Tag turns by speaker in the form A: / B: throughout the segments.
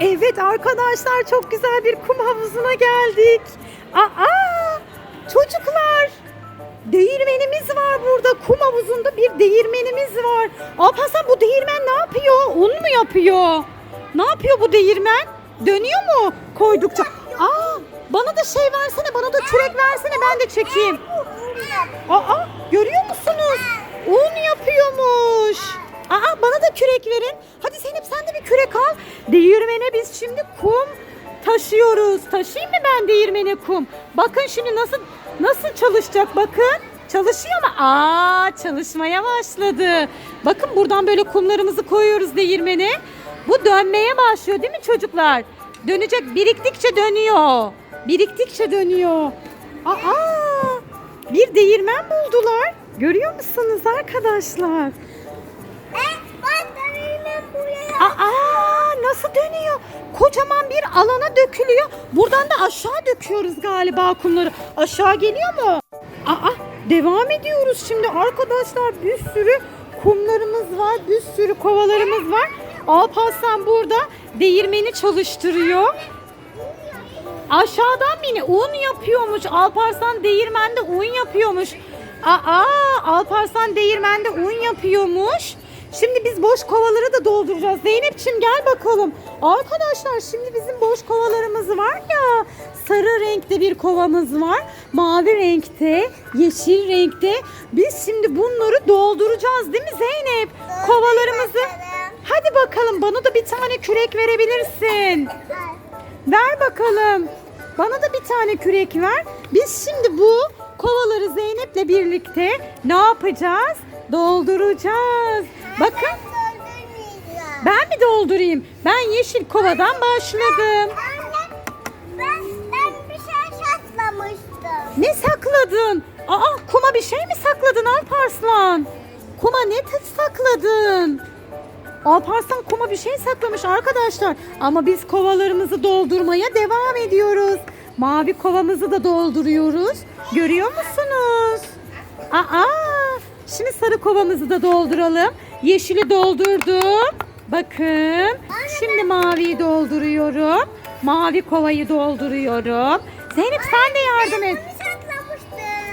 A: Evet arkadaşlar çok güzel bir kum havuzuna geldik. Aa! Çocuklar! Değirmenimiz var burada. Kum havuzunda bir değirmenimiz var. Alparslan bu değirmen ne yapıyor? Un mu yapıyor? Ne yapıyor bu değirmen? Dönüyor mu koydukça? Aa! Bana da şey versene, bana da kürek versene ben de çekeyim. Aa görüyor musunuz? Un yapıyormuş. Aa bana da kürek verin. Değirmene biz şimdi kum taşıyoruz. Taşıyayım mı ben değirmene kum? Bakın şimdi nasıl nasıl çalışacak bakın. Çalışıyor mu? Aa çalışmaya başladı. Bakın buradan böyle kumlarımızı koyuyoruz değirmene. Bu dönmeye başlıyor değil mi çocuklar? Dönecek biriktikçe dönüyor. Biriktikçe dönüyor. Aa bir değirmen buldular. Görüyor musunuz arkadaşlar? Aa nasıl dönüyor? Kocaman bir alana dökülüyor. Buradan da aşağı döküyoruz galiba kumları. Aşağı geliyor mu? Aa devam ediyoruz şimdi arkadaşlar. Bir sürü kumlarımız var. Bir sürü kovalarımız var. Alparslan burada değirmeni çalıştırıyor. Aşağıdan yine un yapıyormuş. Alparslan değirmende un yapıyormuş. Aa, Alparslan değirmende un yapıyormuş. Şimdi biz boş kovaları da dolduracağız. Zeynep'ciğim gel bakalım. Arkadaşlar şimdi bizim boş kovalarımız var ya. Sarı renkte bir kovamız var. Mavi renkte, yeşil renkte. Biz şimdi bunları dolduracağız değil mi Zeynep? Kovalarımızı. Hadi bakalım bana da bir tane kürek verebilirsin. Ver bakalım. Bana da bir tane kürek ver. Biz şimdi bu kovaları Zeynep'le birlikte ne yapacağız? Dolduracağız. Bakın ben mi doldurayım? Ben yeşil kovadan başladım.
B: Ben, ben bir şey saklamıştım.
A: Ne sakladın? Aa kuma bir şey mi sakladın Alparslan? Kuma ne sakladın? Alparslan kuma bir şey saklamış arkadaşlar. Ama biz kovalarımızı doldurmaya devam ediyoruz. Mavi kovamızı da dolduruyoruz. Görüyor musunuz? Aa, şimdi sarı kovamızı da dolduralım. Yeşili doldurdum. Bakın. Şimdi maviyi dolduruyorum. Mavi kovayı dolduruyorum. Zeynep sen de yardım et.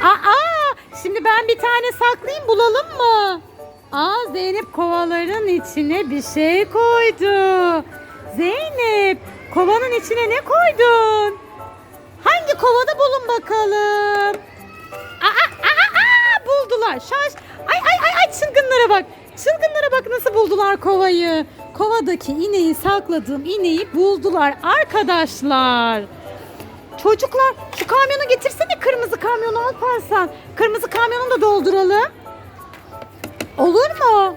A: Aa, şimdi ben bir tane saklayayım bulalım mı? Aa Zeynep kovaların içine bir şey koydu. Zeynep kovanın içine ne koydun? Hangi kovada bulun bakalım. Aa, aa, aa, buldular. Şaş. Ay ay ay ay çılgınlara bak. Çılgınlara bak nasıl buldular kovayı. Kovadaki ineği sakladığım ineği buldular arkadaşlar. Çocuklar şu kamyonu getirsene kırmızı kamyonu Alparslan. Kırmızı kamyonu da dolduralım. Olur mu?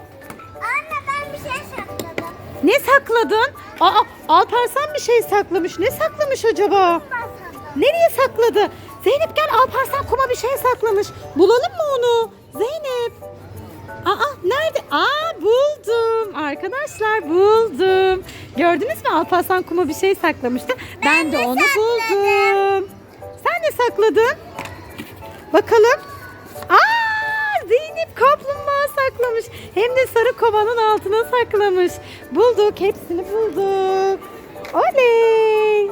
B: Anne ben bir şey sakladım.
A: Ne sakladın? Aa Alparslan bir şey saklamış. Ne saklamış acaba? Nereye sakladı? Zeynep gel Alparslan kuma bir şey saklamış. Bulalım mı onu? Zeynep. Aa nerede? Aa buldum. Arkadaşlar buldum. Gördünüz mü Alparslan kuma bir şey saklamıştı. Ben, de,
B: de
A: onu buldum. Sen ne sakladın? Bakalım. Aa Zeynep kaplumbağa saklamış. Hem de sarı kovanın altına saklamış. Bulduk. Hepsini bulduk. Oley.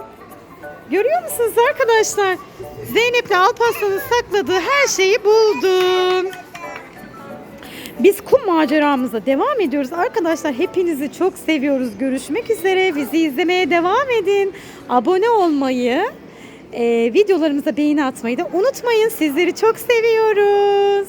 A: Görüyor musunuz arkadaşlar? Zeynep'le Alparslan'ın sakladığı her şeyi buldum. Biz kum maceramıza devam ediyoruz. Arkadaşlar hepinizi çok seviyoruz. Görüşmek üzere. Bizi izlemeye devam edin. Abone olmayı, e, videolarımıza beğeni atmayı da unutmayın. Sizleri çok seviyoruz.